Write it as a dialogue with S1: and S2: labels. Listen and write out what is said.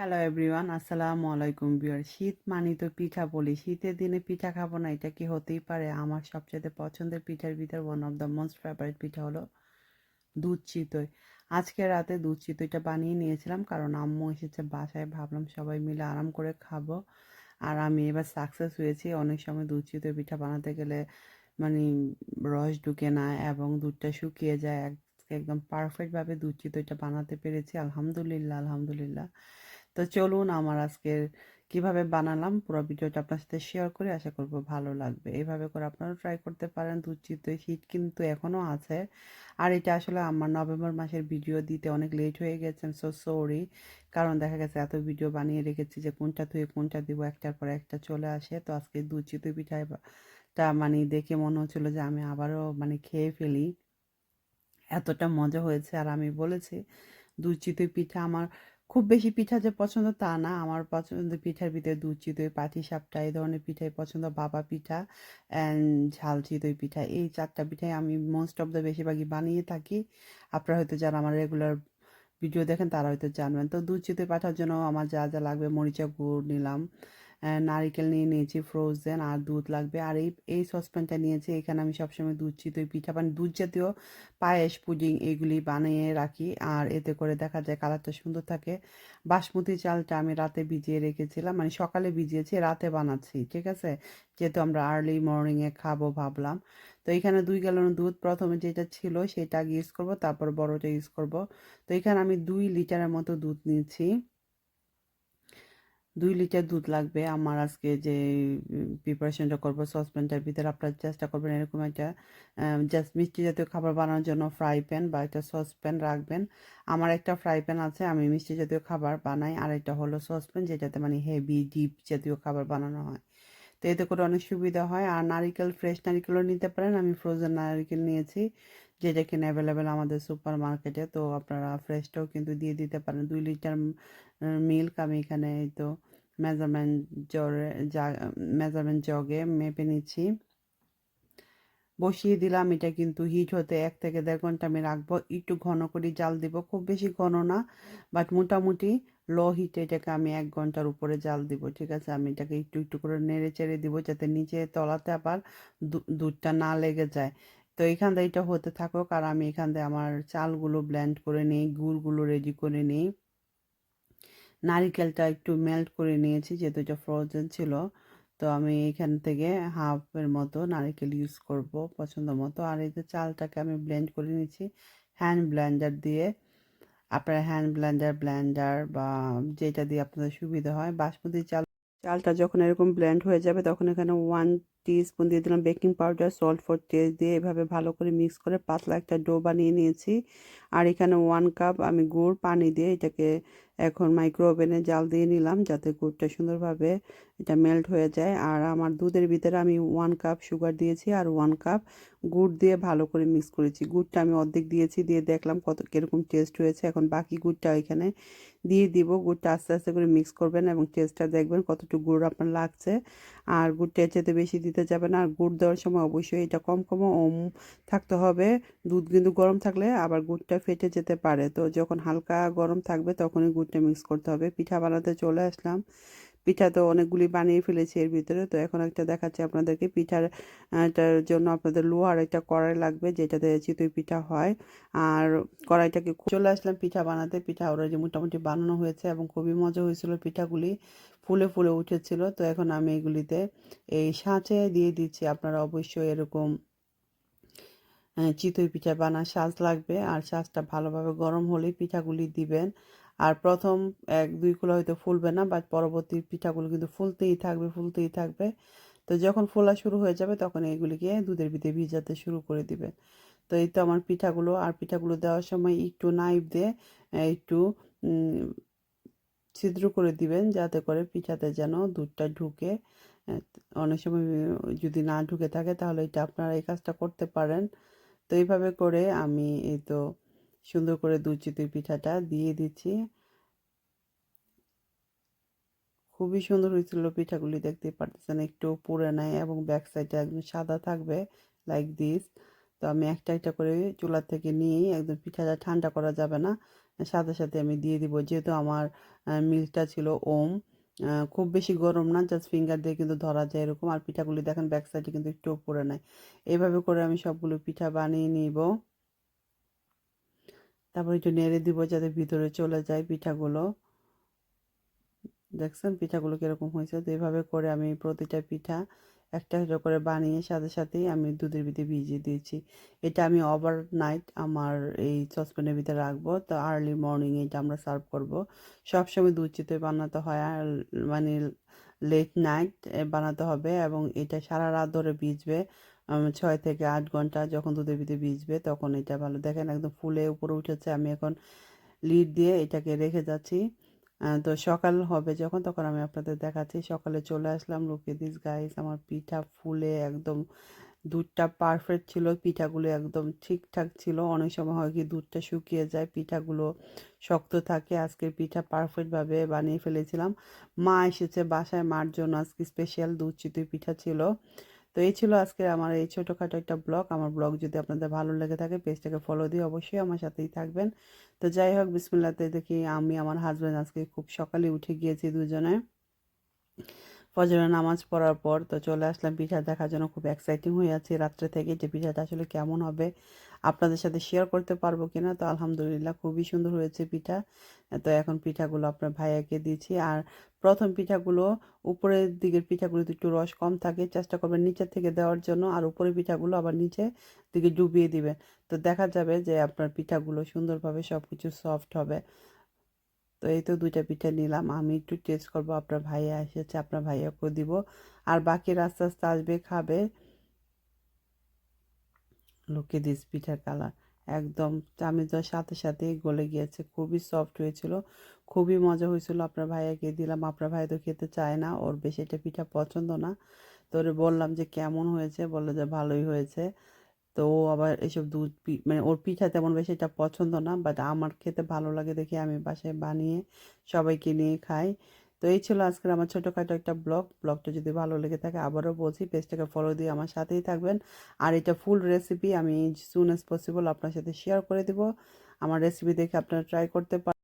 S1: Hello everyone আসসালামু আলাইকুম বিয়ার শীত মানি তো পিঠা বলি। শীতের দিনে পিঠা খাব না, এটা কি হতেই পারে? আমার সবচেয়ে পছন্দের পিঠার ভিতর one of the most favourite পিঠা হলো দুধ চিতই। আজকে রাতে দুধ চিতইটা বানিয়ে নিয়েছিলাম, কারণ আম্মু এসেছে বাসায়। ভাবলাম সবাই মিলে আরাম করে খাব। আর আমি এবার সাকসেস হয়েছি। অনেক সময় দুধ চিতই পিঠা বানাতে গেলে মানে রস ঢুকে না এবং দুধটা শুকিয়ে যায়। এক- একদম পারফেক্টভাবে দুধ চিতইটা বানাতে পেরেছি। আলহামদুলিল্লাহ আলহামদুলিল্লাহ। তো চলুন আমার আজকের কীভাবে বানালাম পুরো ভিডিওটা আপনার সাথে শেয়ার করে, আশা করব ভালো লাগবে। এইভাবে করে আপনারাও ট্রাই করতে পারেন দুধ চিতই শীত কিন্তু এখনও আছে। আর এটা আসলে আমার নভেম্বর মাসের ভিডিও দিতে অনেক লেট হয়ে গেছে সো সরি কারণ দেখা গেছে এত ভিডিও বানিয়ে রেখেছি যে কোনটা ধুয়ে কোনটা দিব, একটার পর একটা চলে আসে। তো আজকে দুধ চিতই পিঠাটা মানে দেখে মনে হচ্ছিল যে আমি আবারও মানে খেয়ে ফেলি। এতটা মজা হয়েছে। আর আমি বলেছি দুধ পিঠা আমার খুব বেশি পিঠা যে পছন্দ তা না। আমার পছন্দ পিঠার ভিতরে দুধ, চিতই, পাটি সাপটা, এই ধরনের পিঠাই পছন্দ। বাবা পিঠা অ্যান্ড ঝাল, চিতই পিঠা, এই চারটা পিঠাই আমি মোস্ট অফ দ্য বেশিরভাগই বানিয়ে থাকি। আপনারা হয়তো যারা আমার রেগুলার ভিডিও দেখেন তারা হয়তো জানবেন। তো দুধ, চিতই, পাঠার জন্য আমার যা যা লাগবে মরিচা গুড় নিলাম। নারকেল নিয়ে নিয়েছি ফ্রোজেন আর দুধ লাগবে। আর এই এই সসপ্যানটা নিয়েছি, এখানে আমি সবসময় দুধ, চিতই পিঠা মানে দুধ জাতীয় পায়েস, পুডিং এগুলি বানিয়ে রাখি। আর এতে করে দেখা যায় কালারটা সুন্দর থাকে। বাসমতি চালটা আমি রাতে ভিজিয়ে রেখেছিলাম মানে সকালে ভিজিয়েছি, রাতে বানাচ্ছি, ঠিক আছে? যেহেতু আমরা আর্লি মর্নিংয়ে খাব ভাবলাম। তো এখানে দুই গ্যালন দুধ প্রথমে যেটা ছিল সেটা আগে ইউজ করব, তারপর বড়টা ইউজ করব। তো এখানে আমি দুই লিটারের মতো দুধ নিয়েছি। দুই লিটার দুধ লাগবে। আমার আজকে যে প্রিপারেশনটা করব সসপ্যানটার ভিতরে আপনারা চেষ্টা করবেন এরকম একটা জাস্ট মিষ্টি জাতীয় খাবার বানানোর জন্য ফ্রাই প্যান বা একটা সসপ্যান রাখবেন। আমার একটা ফ্রাই প্যান আছে, আমি মিষ্টি জাতীয় খাবার বানাই। আর একটা হলো সসপ্যান যেটাতে মানে হেভি ডিপ জাতীয় খাবার বানানো হয়। তো এতে করে অনেক সুবিধা হয়। আর নারিকেল ফ্রেশ নারিকেলও নিতে পারেন। আমি ফ্রোজেন নারিকেল নিয়েছি। যেটা কিনা অ্যাভেলেবেল আমাদের সুপার মার্কেটে তো আপনারা ফ্রেশটাও কিন্তু দিয়ে দিতে পারেন। দুই লিটার মিল্ক আমি এখানে এই তো মেজারমেন্ট জরে জা মেজারমেন্ট জগে মেপে নিচ্ছি। বসিয়ে দিলাম, এটা কিন্তু হিট হতে এক থেকে দেড় ঘণ্টা আমি রাখব। একটু ঘন করে জাল দিব, খুব বেশি ঘন না বাট মোটামুটি লো হিটে এটাকে আমি এক ঘণ্টার উপরে জাল দিব, ঠিক আছে? আমি এটাকে একটু একটু করে নেড়ে চেড়ে দিব, যাতে নিচে তলাতে আবার দুধটা না লেগে যায়। তো এখান থেকে এটা হতে থাকুক আর আমি এখান থেকে আমার চালগুলো ব্লেন্ড করে নিই, গুড়গুলো রেডি করে নিই। নারিকেলটা একটু মেল্ট করে নিয়েছি যেহেতু এটা ফ্রোজেন ছিল। তো আমি এখান থেকে হাফের মতো নারিকেল ইউজ করব পছন্দ মতো। আর এই যে চালটাকে আমি ব্লেন্ড করে নিচ্ছি হ্যান্ড ব্লেন্ডার দিয়ে। আপনার হ্যান্ড ব্লেন্ডার ব্লেন্ডার বা যেটা দিয়ে আপনাদের সুবিধা হয়, বাসমতি চাল, চালটা যখন এরকম ব্লেন্ড হয়ে যাবে তখন এখানে ওয়ান স্পুন দিয়ে দিলাম baking powder salt for taste দিয়ে এভাবে ভালো করে মিক্স করে পাতলা একটা ডো বানিয়ে নিয়েছি। আর এখানে ওয়ান কাপ আমি গুড়, পানি দিয়ে এটাকে এখন মাইক্রো ওভেনে জাল দিয়ে নিলাম যাতে গুড়টা সুন্দরভাবে এটা মেল্ট হয়ে যায়। আর আমার দুধের ভিতরে আমি ওয়ান কাপ সুগার দিয়েছি আর ওয়ান কাপ গুড় দিয়ে ভালো করে মিক্স করেছি। গুড়টা আমি অর্ধেক দিয়েছি, দিয়ে দেখলাম কত কীরকম টেস্ট হয়েছে। এখন বাকি গুড়টা এখানে দিয়ে দিব। গুড়টা আস্তে আস্তে করে মিক্স করবেন এবং টেস্টটা দেখবেন কতটুকু গুড় আপনার লাগছে। আর গুড়টা যেতে বেশি দিতে যাবে না। আর গুড় দেওয়ার সময় অবশ্যই এটা কম কম ওম থাকতে হবে। দুধ কিন্তু গরম থাকলে আবার গুড়টা ফেটে যেতে পারে। তো যখন হালকা গরম থাকবে তখনই গুড়টা মিক্স করতে হবে। পিঠা বানাতে চলে আসলাম। পিঠা তো অনেকগুলি বানিয়ে ফেলেছি এর ভিতরে। তো এখন একটা দেখাচ্ছি আপনাদেরকে। পিঠার জন্য আপনাদের লোহার একটা কড়াই লাগবে যেটাতে চিতই পিঠা হয়। আর কড়াইটাকে চলে আসলাম পিঠা বানাতে। পিঠা অলরেডি মোটামুটি বানানো হয়েছে এবং খুবই মজা হয়েছিল। পিঠাগুলি ফুলে ফুলে উঠেছিল। তো এখন আমি এগুলিতে এই সাঁচে দিয়ে দিচ্ছি। আপনারা অবশ্যই এরকম চিতই পিঠা বানার সাজ লাগবে। আর সাজটা ভালোভাবে গরম হলেই পিঠাগুলি দিবেন। আর প্রথম এক, দুই কুলো হয়তো ফুলবে না বাট পরবর্তী পিঠাগুলো কিন্তু ফুলতেই থাকবে ফুলতেই থাকবে। তো যখন ফোলা শুরু হয়ে যাবে, তখন এইগুলিকে দুধের ভিতরে ভিজাতে শুরু করে দিবেন তো এই তো আমার পিঠাগুলো, আর পিঠাগুলো দেওয়ার সময় একটু নাইফ দিয়ে একটু ছিদ্র করে দিবেন, যাতে করে পিঠাতে যেন দুধটা ঢুকে। অনেক সময় যদি না ঢুকে থাকে, তাহলে এটা আপনারা এই কাজটা করতে পারেন। তো এইভাবে করে আমি এই তো সুন্দর করে দুধ পিঠাটা দিয়ে দিচ্ছি। খুবই সুন্দর হয়েছিল পিঠাগুলি, দেখতে পারতেছেন একটু পুড়ে নাই এবং ব্যাক সাইডে একদম সাদা থাকবে লাইক দিস তো আমি একটা একটা করে চুলা থেকে নিয়ে একদম পিঠাটা ঠান্ডা করা যাবে না, সাথে সাথে আমি দিয়ে দিব। যেহেতু আমার মিল্কটা ছিল ওম খুব বেশি গরম না জাস্ট ফিঙ্গার দিয়ে কিন্তু ধরা যায় এরকম। আর পিঠাগুলি দেখেন ব্যাক সাইডে কিন্তু একটু পড়ে নেয় এইভাবে করে আমি সবগুলো পিঠা বানিয়ে নিব। তারপর একটু নেড়ে দিব যাতে ভিতরে চলে যায় পিঠাগুলো। দেখছেন পিঠাগুলো কীরকম হয়েছে? তো এইভাবে করে আমি প্রতিটা পিঠা একটা একটা করে বানিয়ে সাথে সাথেই আমি দুধের ভিতরে ভিজিয়ে দিয়েছি। এটা আমি ওভার নাইট আমার এই সসপ্যানের ভিতরে রাখব। তো আর্লি মর্নিং এটা আমরা সার্ভ করব। সবসময় দুধ চিতই বানাতে হয়, আর মানে লেট নাইট বানাতে হবে এবং এটা সারা রাত ধরে ভিজবে। ছয় থেকে আট ঘণ্টা যখন দুধের ভিতরে ভিজবে তখন এটা ভালো। দেখেন একদম ফুলে উপরে উঠেছে, আমি এখন লিড দিয়ে এটাকে রেখে যাচ্ছি। তো সকাল হবে যখন তখন আমি আপনাদের দেখাচ্ছি। সকালে চলে আসলাম লুকে দিস গাইস আমার পিঠা ফুলে একদম দুধটা পারফেক্ট ছিল, পিঠাগুলো একদম ঠিকঠাক ছিল। অনেক সময় হয় কি দুধটা শুকিয়ে যায়, পিঠাগুলো শক্ত থাকে। আজকের পিঠা পারফেক্টভাবে বানিয়ে ফেলেছিলাম। মা এসেছে বাসায়, মার জন্য আজকে স্পেশাল দুধ চিতই পিঠা ছিল। তো এই ছিল আজকে আমার এই ছোটোখাটো একটা ব্লগ। আমার ব্লগ যদি আপনাদের ভালো লেগে থাকে, পেজটাকে ফলো দিয়ে অবশ্যই আমার সাথেই থাকবেন। তো যাই হোক বিসমিল্লাতে দেখি আমি, আমার হাজব্যান্ড আজকে খুব সকালে উঠে গিয়েছি দুজনে। ফজরের নামাজ পড়ার পর তো চলে আসলাম পিঠা দেখার জন্য। খুব এক্সাইটিং হয়ে আছি রাত্রে থেকে যে পিঠাটা আসলে কেমন হবে আপনাদের সাথে শেয়ার করতে পারব কিনা। তো আলহামদুলিল্লাহ খুবই সুন্দর হয়েছে পিঠা। তো এখন পিঠাগুলো আপনার ভাইয়াকে দিয়েছি। আর প্রথম পিঠাগুলো, উপরের দিকের পিঠাগুলোতে একটু রস কম থাকে, চেষ্টা করবেন নিচের থেকে দেওয়ার জন্য। আর উপরের পিঠাগুলো আবার নিচে দিকে ডুবিয়ে দিবেন। তো দেখা যাবে যে আপনার পিঠাগুলো সুন্দরভাবে সব কিছু সফট হবে। তো এই তো দুইটা পিঠা নিলাম। আমি একটু টেস্ট করব, আপনার ভাইয়া এসেছে, আপনার ভাইয়াকেও দিব। আর বাকি আস্তে আস্তে আসবে, খাবে। লুকে দিস পিঠার কালার একদম চামিচের সাথে সাথে গলে গিয়েছে। খুবই সফট হয়েছিল। খুবই মজা হয়েছিল। আপনার ভাইয়াকে দিলাম। আপনার ভাই তো খেতে চায় না। ওর বেশি এটা পিঠা পছন্দ না। তো বললাম যে, কেমন হয়েছে? বলল যে, ভালোই হয়েছে। তো ও আবার এসব দুধ মানে ওর পিঠা তেমন বেশি এটা পছন্দ না বাট আমার খেতে ভালো লাগে দেখে আমি বাসায় বানিয়ে সবাইকে নিয়ে খাই। তো এই ছিল আজকের আমার ছোটোখাটো একটা ব্লগ। ব্লগটা যদি ভালো লেগে থাকে আবারও বলছি, পেজটাকে ফলো দিয়ে আমার সাথেই থাকবেন। আর এটা ফুল রেসিপি আমি সুন অ্যাজ পসিবল আপনার সাথে শেয়ার করে দিব। আমার রেসিপি দেখে আপনারা ট্রাই করতে পারেন